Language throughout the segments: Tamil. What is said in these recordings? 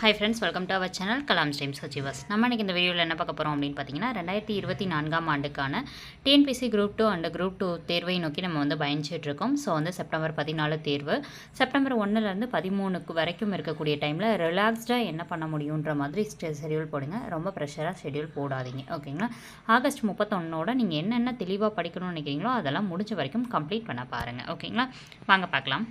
Hi friends welcome to our channel Kalam streams சச்சிவாஸ் நம்ம இன்றைக்கி இந்த வீடியோவில் என்ன பார்க்க போகிறோம் அப்படின்னு பார்த்தீங்கன்னா ரெண்டாயிரத்தி இருபத்தி நான்காம் ஆண்டுக்கான TNPSC group two and group two தேர்வை நோக்கி நம்ம வந்து பயணிச்சிட்ருக்கோம் ஸோ வந்து செப்டம்பர் பதினாலு தேர்வு. செப்டம்பர் ஒன்றுலேருந்து பதிமூணுக்கு வரைக்கும் இருக்கக்கூடிய டைமில் ரிலாக்ஸ்டாக என்ன பண்ண முடியுன்ற மாதிரி ஷெடியூல் போடுங்க. ரொம்ப ப்ரெஷராக ஷெடியூல் போடாதீங்க. ஓகேங்களா ஆகஸ்ட் முப்பத்தொன்னோட நீங்கள் என்னென்ன தெளிவாக படிக்கணும்னு நினைக்கிறீங்களோ அதெல்லாம் முடிஞ்ச வரைக்கும் கம்ப்ளீட் பண்ண பாருங்கள் ஓகேங்களா வாங்க பார்க்கலாம்.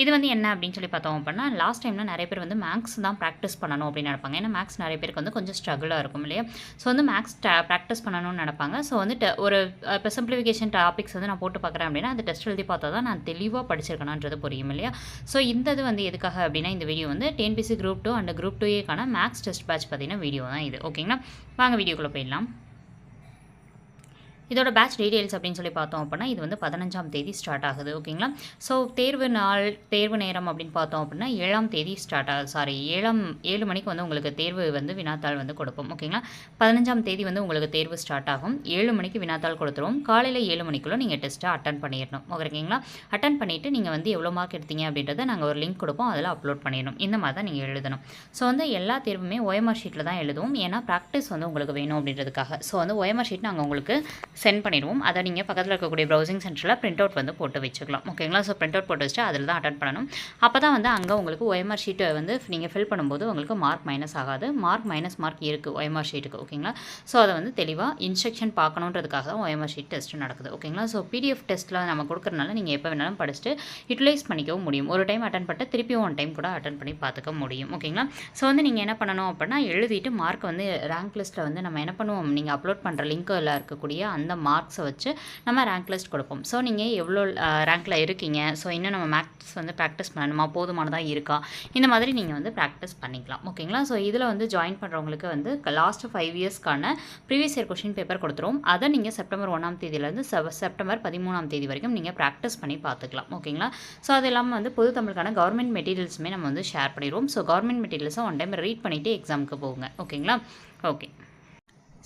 இது வந்து என்ன அப்படின்னு சொல்லி பார்த்தோம் அப்படின்னா லாஸ்ட் டைம்ல நிறைய பேர் வந்து மேக்ஸ் தான் ப்ராக்டிஸ் பண்ணணும் அப்படின்னு நினைப்பாங்க. ஏன்னா மேக்ஸ் நிறைய பேருக்கு வந்து கொஞ்சம் ஸ்ட்ரகிளாக இருக்கும் இல்லையா? ஸோ வந்து மேக்ஸ் ப்ராக்டிஸ் பண்ணணும்னு நினைப்பாங்க. ஸோ வந்து ஒரு இப்போ சிம்பிளிஃபிகேஷன் டாபிக்ஸ் வந்து நான் போட்டு பார்க்குறேன் அப்படின்னா அந்த டெஸ்ட் எழுதி பார்த்தா தான் நான் தெளிவாக படிச்சிருக்கணுன்றது புரியும் இல்லையா? ஸோ இந்த இது வந்து எதுக்காக அப்படின்னா இந்த வீடியோ வந்து TNPSC group two and group two ஏக்கான maths test batch பார்த்தீங்கன்னா வீடியோ தான் இது. ஓகேங்களா வாங்க வீடியோக்குள்ளே போயிடலாம். இதோட பேட்ச் டீடைல்ஸ் அப்படின்னு சொல்லி பார்த்தோம் அப்படின்னா இது வந்து பதினஞ்சாம் தேதி ஸ்டார்ட் ஆகுது ஓகேங்களா ஸோ தேர்வு நாள் தேர்வு நேரம் அப்படின்னு பார்த்தோம் அப்படின்னா ஏழாம் தேதி ஸ்டார்ட் ஆகுது. சாரி ஏழாம் ஏழு மணிக்கு வந்து உங்களுக்கு தேர்வு வந்து வினாத்தாள் வந்து கொடுப்போம் ஓகேங்களா பதினஞ்சாம் தேதி வந்து உங்களுக்கு தேர்வு ஸ்டார்ட் ஆகும். ஏழு மணிக்கு வினாத்தாள் கொடுத்துருவோம். காலையில் ஏழு மணிக்குள்ளே நீங்கள் டெஸ்ட்டை அட்டன் பண்ணிடணும் ஓகேங்களா அட்டன் பண்ணிவிட்டு நீங்கள் வந்து எவ்வளோ மார்க் எடுத்தீங்க அப்படின்றத நாங்கள் ஒரு லிங்க் கொடுப்போம் அதில் அப்லோட் பண்ணிடணும். இந்த மாதிரி தான் நீங்கள் எழுதணும். ஸோ வந்து எல்லா தேர்வுமே OMR ஷீட்டில் தான் எழுதுவோம். ஏன்னா ப்ராக்டிஸ் வந்து உங்களுக்கு வேணும் அப்படின்றதுக்காக. ஸோ வந்து ஓஎம்ஆர் ஷீட் நாங்கள் உங்களுக்கு சென்ட் பண்ணிடுவோம். அதை நீங்கள் பக்கத்தில் இருக்கக்கூடிய ப்ரௌசிங் சென்டரில் பிரிண்ட் அவுட் வந்து போட்டு வச்சுக்கலாம். ஓகேங்களா ஸோ பிரிண்ட் அவுட் போட்டு வச்சுட்டு அதில் தான் அட்டன் பண்ணணும். அப்போ தான் வந்து அங்கே உங்களுக்கு OMR ஷீட்டை வந்து நீங்கள் ஃபில் பண்ணும்போது உங்களுக்கு மார்க் மைனஸ் ஆகாது. மார்க் மைனஸ் மார்க் இருக்குது OMR ஷீட்டுக்கு ஓகேங்களா ஸோ அதை வந்து தெளிவாக இன்ஸ்ட்ரக்ஷன் பார்க்கணுன்றதுக்காக தான் OMR ஷீட் டெஸ்ட் நடக்குது. ஓகேங்களா ஸோ பிடிஎஃப் டெஸ்ட்டில் நம்ம கொடுக்குறனால நீங்கள் எப்போ வேணாலும் படிச்சுட்டு யூட்டிலைஸ் பண்ணிக்கவும் முடியும். ஒரு டைம் அட்டன் பண்ணிட்டு திருப்பி ஒன் டைம் கூட அட்டன் பண்ணி பார்த்துக்க முடியும். ஓகேங்களா ஸோ வந்து நீங்கள் என்ன பண்ணணும் அப்படின்னா எழுதிட்டு மார்க் வந்து ரேங்க் லிஸ்ட்டில் வந்து நம்ம என்ன பண்ணுவோம்? நீங்கள் அப்லோட் பண்ணுற லிங்க்கில் இருக்கக்கூடிய அந்த மார்க்ஸை வச்சு நம்ம ரேங்க் லிஸ்ட் கொடுப்போம். ஸோ நீங்கள் எவ்வளோ ரேங்க்கில் இருக்கீங்க? ஸோ இன்னும் நம்ம மேக்ஸ் வந்து ப்ராக்டிஸ் பண்ணணுமா? போதுமானதாக இருக்கா? இந்த மாதிரி நீங்கள் வந்து ப்ராக்டிஸ் பண்ணிக்கலாம். ஓகேங்களா ஸோ இதில் வந்து ஜாயின் பண்ணுறவங்களுக்கு வந்து லாஸ்ட் ஃபைவ் இயர்ஸ்க்கான ப்ரீவியஸ் இயர் கொஷின் பேப்பர் கொடுத்துருவோம். அதை நீங்கள் செப்டம்பர் ஒன்றாம் தேதியிலேருந்து செப்டம்பர் பதிமூணாம் தேதி வரைக்கும் நீங்கள் ப்ராக்டிஸ் பண்ணி பார்த்துக்கலாம். ஓகேங்களா ஸோ அது இல்லாமல் வந்து பொது தமிழுக்கான கவர்மெண்ட் மெட்டீரியல்ஸுமே நம்ம வந்து ஷேர் பண்ணிடுவோம் ஸோ கவர்மெண்ட் மெட்டீரியல்ஸை ஒன் டைம் ரீட் பண்ணிவிட்டு எக்ஸாமுக்கு போங்க. ஓகேங்களா ஓகே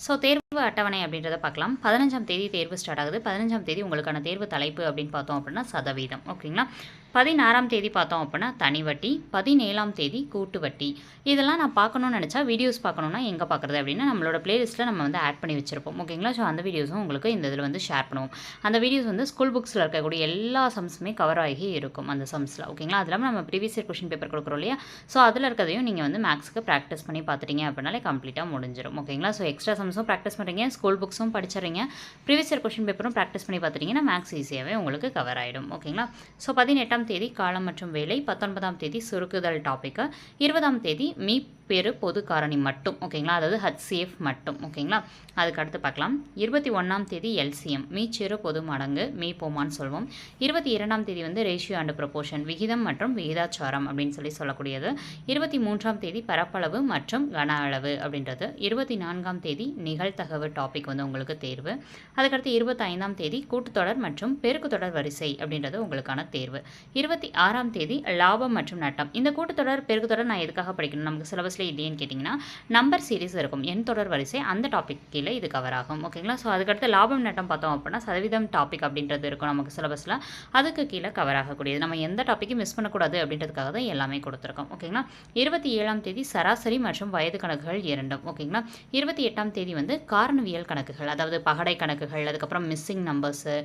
ஸோ தேர்வு அட்டவணை அப்படின்றத பார்க்கலாம். பதினஞ்சாம் தேதி தேர்வு ஸ்டார்ட் ஆகுது. பதினஞ்சாம் தேதி உங்களுக்கான தேர்வு தலைப்பு அப்படின்னு பார்த்தோம் அப்படின்னா சதவீதம். ஓகேங்களா பதினாறாம் தேதி பார்த்தோம் அப்படின்னா தனி வட்டி பதினேழாம் தேதி கூட்டு வட்டி இதெல்லாம் நான் பார்க்கணும்னு நினச்சா வீடியோஸ் பார்க்கணுன்னா எங்கே பார்க்குறது அப்படின்னா நம்மளோட பிளேலிஸ்ட்டில் நம்ம வந்து ஆட் பண்ணி வச்சிருப்போம். ஓகேங்களா ஸோ அந்த வீடியோஸும் உங்களுக்கு இந்த இதில் வந்து ஷேர் பண்ணுவோம். அந்த வீடியோஸ் வந்து ஸ்கூல் புக்ஸில் இருக்கக்கூடிய எல்லா சம்ஸுமே கவர் ஆகி இருக்கும் அந்த சம்ஸில் ஓகேங்களா அது இல்லாமல் நம்ம ப்ரீவியஸ் இயர் கொஷின் பேப்பர் கொடுக்குறோம் இல்லையா? ஸோ அதில் இருக்கிறதையும் நீங்கள் வந்து மேக்ஸுக்கு ப்ராக்டிஸ் பண்ணி பார்த்துட்டீங்க அப்படின்னாலே கம்ப்ளீட்டாக முடிஞ்சிடும் ஓகேங்களா ஸோ எக்ஸ்ட்ரா சம்ஸும் ப்ராக்டிஸ் பண்ணுறீங்க ஸ்கூல் புக்ஸும் படிச்சிடுறீங்க ப்ரீவியஸ் இயர் கொஷின் பேப்பரும் ப்ராக்டிஸ் பண்ணி பார்த்துட்டீங்கன்னா மேக்ஸ் ஈஸியாகவே உங்களுக்கு கவர் ஆகிடும் ஓகேங்களா ஸோ பதினெட்டாம் தேதி காலம் மற்றும் வேலை பத்தொன்பதாம் தேதி சுருக்குதல் டாப்பிக்கு இருபதாம் தேதி மீ பெரு பொது காரணி மட்டும் ஓகேங்களா? அதாவது ஹச்சிஎஃப் மட்டும் ஓகேங்களா? அதுக்கு அடுத்து பார்க்கலாம். இருபத்தி ஒன்றாம் தேதி எல்சிஎம் மீச்சிறு பொது மடங்கு மீ போமான்னு சொல்வோம். இருபத்தி இரண்டாம் தேதி வந்து ரேஷியோ அண்டு ப்ரொபோஷன் விகிதம் மற்றும் விகிதாச்சாரம் அப்படின்னு சொல்லி சொல்லக்கூடியது. இருபத்தி மூன்றாம் தேதி பரப்பளவு மற்றும் கன அளவு அப்படின்றது. இருபத்தி நான்காம் தேதி நிகழ்த்தகவு டாபிக் வந்து உங்களுக்கு தேர்வு. அதுக்கடுத்து இருபத்தைந்தாம் தேதி கூட்டுத்தொடர் மற்றும் பெருக்குத்தொடர் வரிசை அப்படின்றது உங்களுக்கான தேர்வு. இருபத்தி ஆறாம் தேதி லாபம் மற்றும் நட்டம். இந்த கூட்டுத்தொடர் பெருக்குத்தொடர் நான் எதுக்காக படிக்கணும்? நமக்கு மோஸ்ட்லி இல்லையேன்னு கேட்டிங்கன்னா நம்பர் சீரிஸ் இருக்கும். என் தொடர் வரிசை அந்த டாபிக் கீழே இது கவர் ஆகும். ஓகேங்களா ஸோ அதுக்கடுத்து லாபம் நட்டம் பார்த்தோம் அப்படின்னா சதவீதம் டாபிக் அப்படின்றது இருக்கும் நமக்கு சிலபஸில் அதுக்கு கீழே கவர் ஆகக்கூடியது. நம்ம எந்த டாப்பிக்கும் மிஸ் பண்ணக்கூடாது அப்படின்றதுக்காக தான் எல்லாமே கொடுத்துருக்கோம். ஓகேங்களா இருபத்தி ஏழாம் தேதி சராசரி மற்றும் வயது கணக்குகள் இரண்டும். ஓகேங்களா இருபத்தி எட்டாம் தேதி வந்து காரணவியல் கணக்குகள் அதாவது பகடை கணக்குகள் அதுக்கப்புறம் மிஸ்ஸிங் நம்பர்ஸு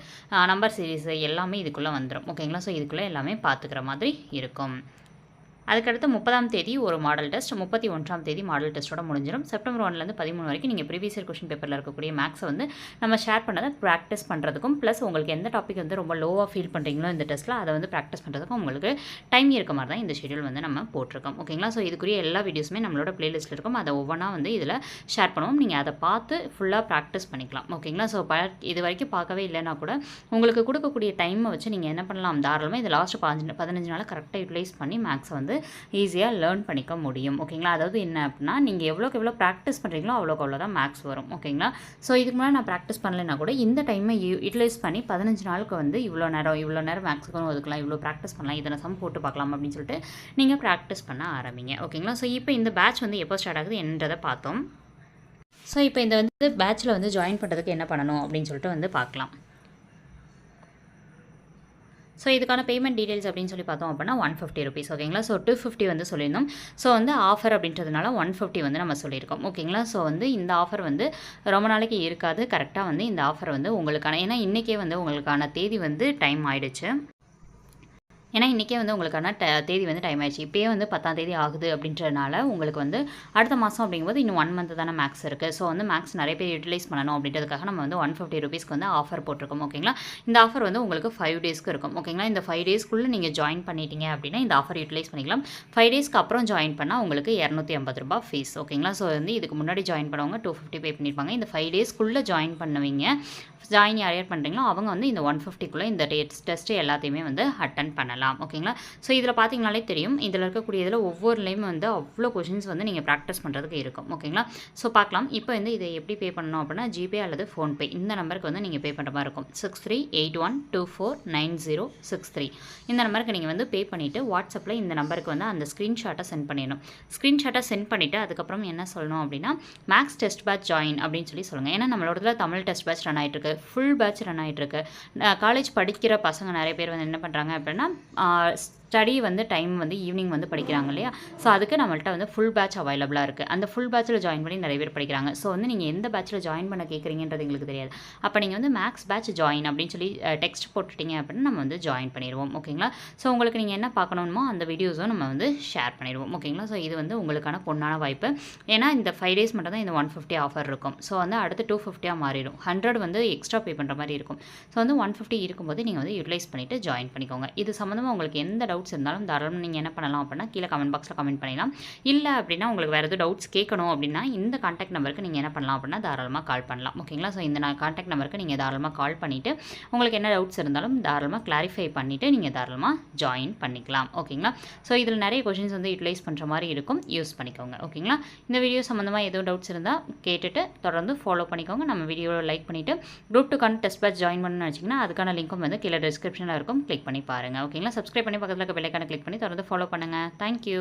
நம்பர் சீரிஸு எல்லாமே இதுக்குள்ளே வந்துடும் ஓகேங்களா ஸோ இதுக்குள்ளே எல்லாமே பார்த்துக்கிற மாதிரி இருக்கும். அதுக்கடுத்து முப்பதாம் தேதி ஒரு மாடல் டெஸ்ட் முப்பத்தி ஒன்றாம் தேதி மாடல் டெஸ்ட்டோட முடிஞ்சிடும் செப்டம்பர் ஒன்லேருந்து பதிமூணு வரைக்கும் நீங்கள் ப்ரீவியஸ் இயர் கொஷின் பேப்பரில் இருக்கக்கூடிய மேக்ஸை வந்து நம்ம ஷேர் பண்ணதை ப்ராக்டிஸ் பண்ணுறதுக்கும் ப்ளஸ் உங்களுக்கு எந்த டாபிக் வந்து ரொம்ப லோவாக ஃபீல் பண்ணுறீங்களோ இந்த டெஸ்ட்டில் அதை வந்து ப்ராக்டிஸ் பண்ணுறதுக்கும் உங்களுக்கு டைம் இருக்க மாதிரி தான் இந்த ஷெடியூல் வந்து நம்ம போட்டிருக்கோம். ஓகேங்களா ஸோ இதுக்குரிய எல்லா வீடியோஸுமே நம்மளோட ப்ளேலிஸ்ட்டில் இருக்கும். அதை ஒவ்வொன்றா வந்து இதில் ஷேர் பண்ணுவோம். நீங்கள் அதை பார்த்து ஃபுல்லாக ப்ராக்டிஸ் பண்ணிக்கலாம். ஓகேங்களா ஸோ ப இது வரைக்கும் பார்க்கவே இல்லைன்னா கூட உங்களுக்கு கொடுக்கக்கூடிய டைமை வச்சு நீங்கள் என்ன பண்ணலாம் தாராளமாக இது லாஸ்ட் பதினஞ்சு பதினஞ்சு நாள் கரெக்டாக யூட்டிலைஸ் பண்ணி மேக்ஸை வந்து ஈஸியாக லேர்ன் பண்ணிக்க முடியும். ஓகேங்களா அதாவது என்ன அப்படின்னா நீங்கள் எவ்வளோக்கு எவ்வளோ ப்ராக்டிஸ் பண்ணுறீங்களோ அவ்வளோக்கு அவ்வளோ தான் மேக்ஸ் வரும். ஓகேங்களா ஸோ இதுக்கு முன்னாடி நான் ப்ராக்டிஸ் பண்ணலைன்னா கூட இந்த டைமை யூட்டிலைஸ் பண்ணி பதினஞ்சு நாளுக்கு வந்து இவ்வளோ நேரம் இவ்வளோ நேரம் மேக்ஸுக்கும் ஒதுக்கலாம் இவ்வளோ ப்ராக்டிஸ் பண்ணலாம் இதனை சம் போட்டு பார்க்கலாம் அப்படின்னு சொல்லிட்டு நீங்கள் ப்ராக்டிஸ் பண்ண ஆரம்பிங்க. ஓகேங்களா ஸோ இப்போ இந்த பேட்ச் வந்து எப்போ ஸ்டார்ட் ஆகுது என்றதை பார்த்தோம். ஸோ இப்போ இந்த வந்து பேட்ச்சில் வந்து ஜாயின் பண்ணுறதுக்கு என்ன பண்ணணும் அப்படின்னு சொல்லிட்டு வந்து பார்க்கலாம். ஸோ இதுக்கான பேமெண்ட் டீடைல்ஸ் அப்படின்னு சொல்லி பார்த்தோம் அப்படின்னா ஒன் ஃபிஃப்டி ருபீஸ் ஓகேங்களா ஸோ டூ ஃபிஃப்டி வந்து சொல்லியிருந்தோம். ஸோ வந்து ஆஃபர் அப்படின்றதுனால ஒன் ஃபிஃப்டி வந்து நம்ம சொல்லியிருக்கோம் ஓகேங்களா ஸோ வந்து இந்த ஆஃபர் வந்து ரொம்ப நாளைக்கு இருக்காது. கரெக்டாக வந்து இந்த ஆஃபர் வந்து உங்களுக்கான ஏன்னா இன்றைக்கே வந்து உங்களுக்கான தேதி வந்து டைம் ஆயிடுச்சு. ஏன்னா இன்றைக்கே வந்து உங்களுக்கான ட தேதி வந்து டைம் ஆயிடுச்சு. இப்போயே வந்து பத்தாம் தேதி ஆகுது அப்படின்றனால உங்களுக்கு வந்து அடுத்த மாதம் அப்படிங்கும்போது இன்னும் ஒன் மந்த் தானே மேக்ஸ் இருக்குது ஸோ வந்து மேக்ஸ் நிறைய பேர் யூட்டிலைஸ் பண்ணணும் அப்படின்றதுக்காக நம்ம வந்து ஒன் ஃபிஃப்டி ருபீஸ்க்கு வந்து ஆஃபர் போட்டிருக்கோம். ஓகேங்களா இந்த ஆஃபர் வந்து உங்களுக்கு ஃபைவ் டேஸ்க்கு இருக்கும். ஓகேங்களா இந்த ஃபைவ் டேஸ்க்குள்ளே நீங்கள் ஜாயின் பண்ணிட்டீங்க அப்படின்னா இந்த ஆஃபர் யூட்டிலைஸ் பண்ணிக்கலாம். ஃபைவ் டேஸ்க்கு அப்புறம் ஜாயின் பண்ணால் உங்களுக்கு இரநூத்தி ஐம்பது ரூபா ஃபீஸ் ஓகேங்களா ஸோ வந்து இதுக்கு முன்னாடி ஜாயின் பண்ணவங்க டூ ஃபிஃப்டி பே பண்ணியிருப்பாங்க இந்த ஃபைவ் டேஸ்க்குள்ளே ஜாயின் பண்ணுவீங்க. ஜாயின் யார் யார் பண்ணுறீங்களோ அவங்க வந்து இந்த ஒன் ஃபிஃப்டிக்குள்ளே இந்த டேட்ஸ் டெஸ்ட்டு எல்லாத்தையுமே வந்து அட்டன் பண்ணலாம். ஓகேங்களா ஸோ இதில் பார்த்தீங்கனாலே தெரியும். இதில் இருக்கக்கூடிய இதில் ஒவ்வொருலையும் வந்து அவ்வளோ கொஷின்ஸ் வந்து நீங்கள் ப்ராக்டிஸ் பண்ணுறதுக்கு இருக்கும். ஓகேங்களா ஸோ பார்க்கலாம் இப்போ வந்து இதை எப்படி பே பண்ணணும் அப்படின்னா ஜிபே அல்லது ஃபோன்பே இந்த நம்பருக்கு வந்து நீங்கள் பே பண்ணுற மாதிரி இருக்கும். Six three eight one two four nine zero six three இந்த நம்பருக்கு நீங்கள் வந்து பே பண்ணிவிட்டு வாட்ஸ்அப்பில் இந்த நம்பருக்கு வந்து அந்த ஸ்க்ரீன்ஷாட்டை சென்ட் பண்ணிடணும். ஸ்க்ரீன்ஷாட்டை சென்ட் பண்ணிவிட்டு அதுக்கப்புறம் என்ன சொல்லணும் அப்படின்னா மேக்ஸ் டெஸ்ட் பேட்ச் ஜாயின் அப்படின்னு சொல்லி சொல்லுங்கள் ஏன்னா நம்மளோட தமிழ் டெஸ்ட் பேட்ச் ரன் ஆகிட்டு இருக்குது ஃபுல் பேட்ச் ரன் ஆகிட்டுருக்கு காலேஜ் படிக்கிற பசங்க நிறைய பேர் வந்து என்ன பண்ணுறாங்க அப்படின்னா ஸ்டடி வந்து டைம் வந்து ஈவினிங் வந்து படிக்கிறாங்க இல்லையா? ஸோ அதுக்கு நம்மள்ட்ட வந்து ஃபுல் பேட்ச் அவைலபிளாக இருக்குது அந்த ஃபுல் பேட்சில் ஜாயின் பண்ணி நிறைய பேர் படிக்கிறாங்க. ஸோ வந்து நீங்கள் எந்த பேட்சில் ஜாயின் பண்ண கேட்குறீங்கன்றது எங்களுக்கு தெரியாது. அப்போ நீங்கள் வந்து மேக்ஸ் பேட்ச் ஜாயின் அப்படின்னு சொல்லி டெக்ஸ்ட் போட்டுட்டீங்க அப்படின்னா நம்ம வந்து ஜாயின் பண்ணிடுவோம். ஓகேங்களா ஸோ உங்களுக்கு நீங்கள் என்ன பார்க்கணுமோ அந்த வீடியோஸும் நம்ம வந்து ஷேர் பண்ணிடுவோம். ஓகேங்களா ஸோ இது வந்து உங்களுக்கான பொண்ணான வாய்ப்பு. ஏன்னா இந்த ஃபைவ் டேஸ் மட்டும் தான் இந்த ஒன் ஃபிஃப்டி ஆஃபர் இருக்கும். ஸோ வந்து அடுத்து டூ ஃபிஃப்டியாக மாறிடும். ஹண்ட்ரட் வந்து எக்ஸ்ட்ரா பே பண்ணுற மாதிரி இருக்கும். ஸோ வந்து ஒன் ஃபிஃப்டி இருக்கும்போது நீங்கள் வந்து யூட்டிலைஸ் பண்ணிவிட்டு ஜாயின் பண்ணிக்கோங்க. இது சம்மந்தமாக உங்களுக்கு எந்த டவுட் டவுட்ஸ் இருந்தாலும் தாராளமாக நீங்கள் என்ன பண்ணலாம் அப்படின்னா கீழே கமெண்ட் பாக்ஸில் கமெண்ட் பண்ணிடலாம். இல்லை அப்படின்னா உங்களுக்கு வேறு எதுவும் டவுட்ஸ் கேட்கணும் அப்படின்னா இந்த காண்டாக்ட் நம்பருக்கு நீங்கள் என்ன பண்ணலாம் அப்படின்னா தாராளமாக கால் பண்ணலாம். ஓகேங்களா ஸோ இந்த காண்டாக்ட் நம்பருக்கு நீங்கள் தாராளமாக கால் பண்ணிவிட்டு உங்களுக்கு என்ன டவுட்ஸ் இருந்தாலும் தாராளமாக கிளாரிஃபை பண்ணிவிட்டு நீங்கள் தாராளமாக ஜாயின் பண்ணிக்கலாம். ஓகேங்களா ஸோ இதில் நிறைய கொஷின்ஸ் வந்து யூட்டிலைஸ் பண்ணுற மாதிரி இருக்கும். யூஸ் பண்ணிக்கோங்க. ஓகேங்களா இந்த வீடியோ சம்மந்தமாக எதுவும் டவுட்ஸ் இருந்தால் கேட்டுட்டு தொடர்ந்து ஃபாலோ பண்ணிக்கோங்க. நம்ம வீடியோவில் லைக் பண்ணிவிட்டு குரூப் டூக்கான டெஸ்ட் பேட்ச் ஜாயின் பண்ணணும்னு வச்சிங்கன்னா அதுக்கான லிங்க்கும் வந்து கீழே டிஸ்கிரிப்ஷனில் இருக்கும். கிளிக் பண்ணி பாருங்கள் ஓகேங்களா சப்ஸ்கிரைப் பண்ணி பக்கத்தில் இருக்க பெல்லைக்கான கிளிக் பண்ணி தொடர்ந்து ஃபாலோ பண்ணுங்கள் தேங்க்யூ